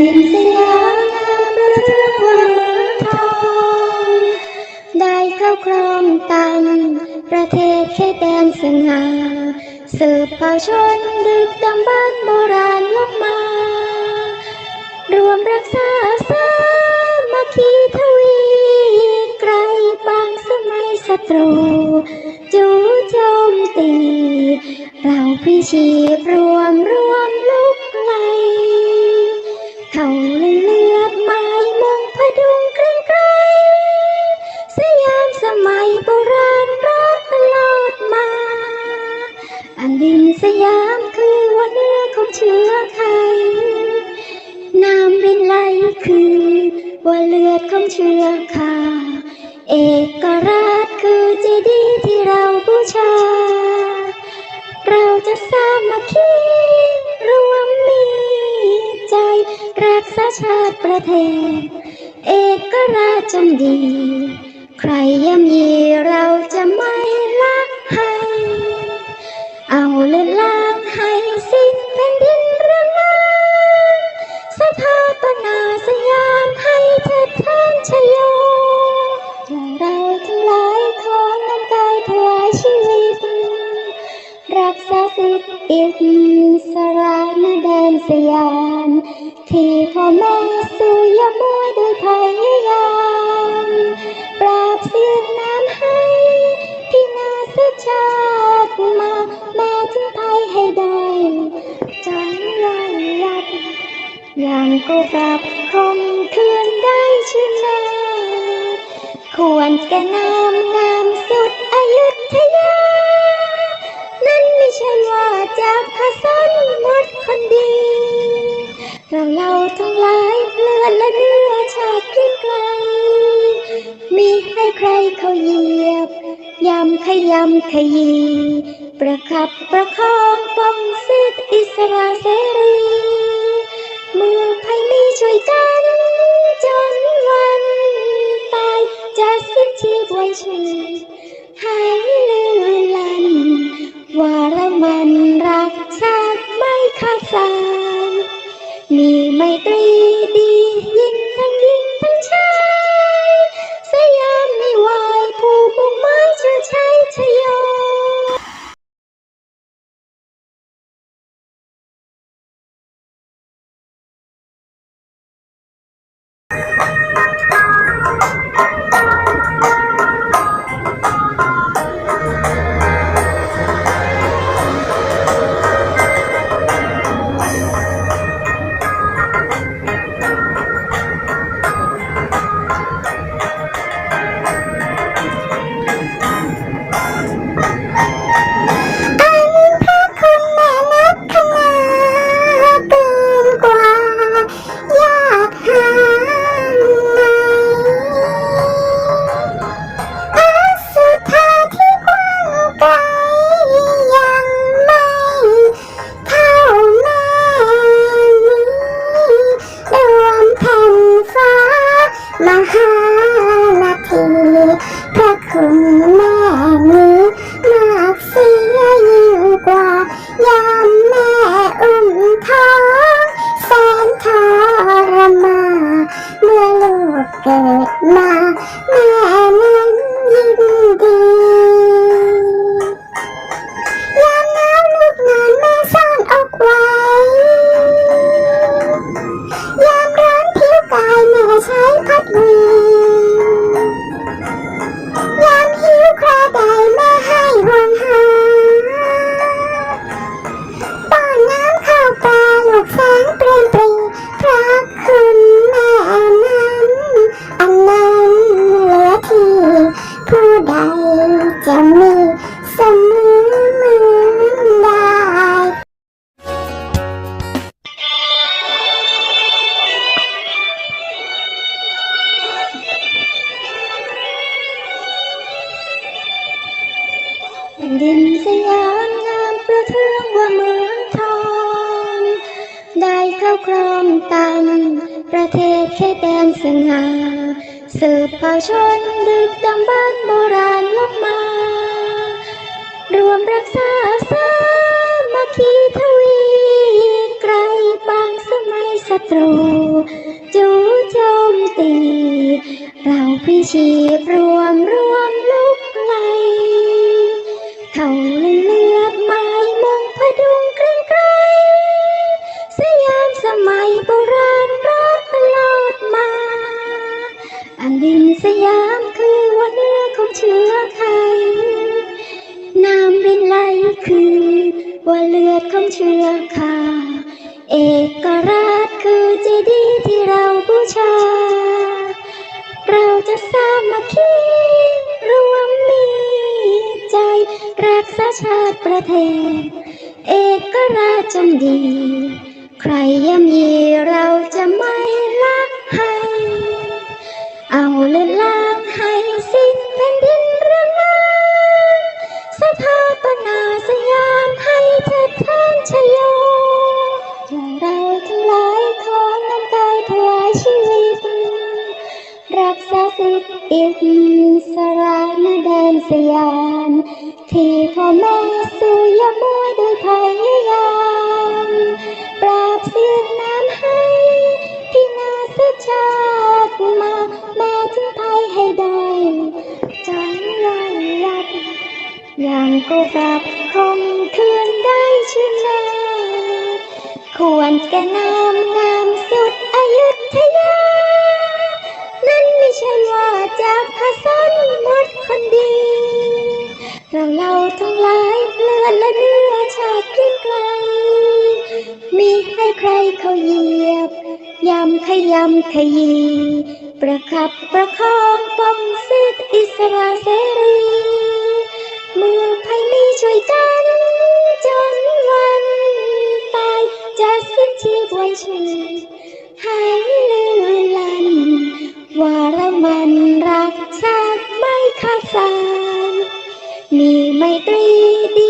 สยามมประเทืองเมืทองได้ครอบครองตามประเทศแค่แดนสง่าสืบเผ่าชนดึกดำบ้านโบราณลบมา รวมรักษาสามัคคีทวีไกลบางสมัยศัตรูจู่โจมตี เราพิชีรวมรวม เชื้อไทยน้ำรินไหลคือว่าเลือดของเชื้อข้าเอกราชคือเจดีย์ที่เราบูชา เราจะสามัคคีรวมมีใจ รักษาชาติประเทศ เอกราชจงดี ใครย่ำยีเราจะไม่ละให้ เอาเลือดลา ดท่านชโยเราทั้งหลายขอน้ำกายถวายชีวิต รักษาสิทธิ์อิสระนแดนสยาม ที่พ่อแม่สู่ยามวยโดยพยายามปราบเสียงน้ำให้ที่นาสชาติมา แม้ถึงไทยให้ได้จนวันยับยังก็กลับคม คืนได้ชื่นนาควรแก่นามงามสุดอยุธยา นั่นไม่ใช่ว่าจากพระสนหมดคนดี เราเราทั้งหลายเลือนและเนื้อชาติไกล มีให้ใครเขาเหยียบยำขยำขยี ประคับประคองปองสิทธิอิสระเสรี เมื่อใครมีช่วยกัน จนวันตายจะสิ้นชีพไว้ชื่อให้ลือลันว่าเรามันรักชาติไม่ขาดสายมีไมตรีดี ลูก ตังประเทศเขตแดนสง่าสืบเผ่าชนดึกดำบรรโบราณลบมา รวมรักษาสามัคคีทวีไกลบางสมัยศัตรู จู่โจมตี เราพิชีพรู รักษาชาติประเทศ เอกราชจงดี ใครย่ำยีเราจะไม่ละให้ เอาเลือนลางให้สิ้นแผ่นดินเรื่องงาสถาปนาสยามให้เทิดท่านชโยเราทั้งหลายขอนำกายถวายชีวิต รักษาสิทธิอิสระในแดนสยาม ที่พ่อแม่สู่ยามวยโดยพยายามปราบเสียงน้ำให้ที่นาสชาติมา แม้ถึงไทยให้ได้จันลอยลับอย่างกูกลับคงคืนได้ชื่นนาควรแก่นามงามสุดอยุธยา นั่นไม่ใช่ว่าจากพระสั ใครเขาเหยียบยำขยำขยีประคับประคองปองสิทธิอิสระเสรีเมื่อภัยมีช่วยกันจนวันตายจะสิ้นชีพไว้ชีให้เลือนลันว่ารมันรักชาติไม่ขาดสายมีไมตรีดี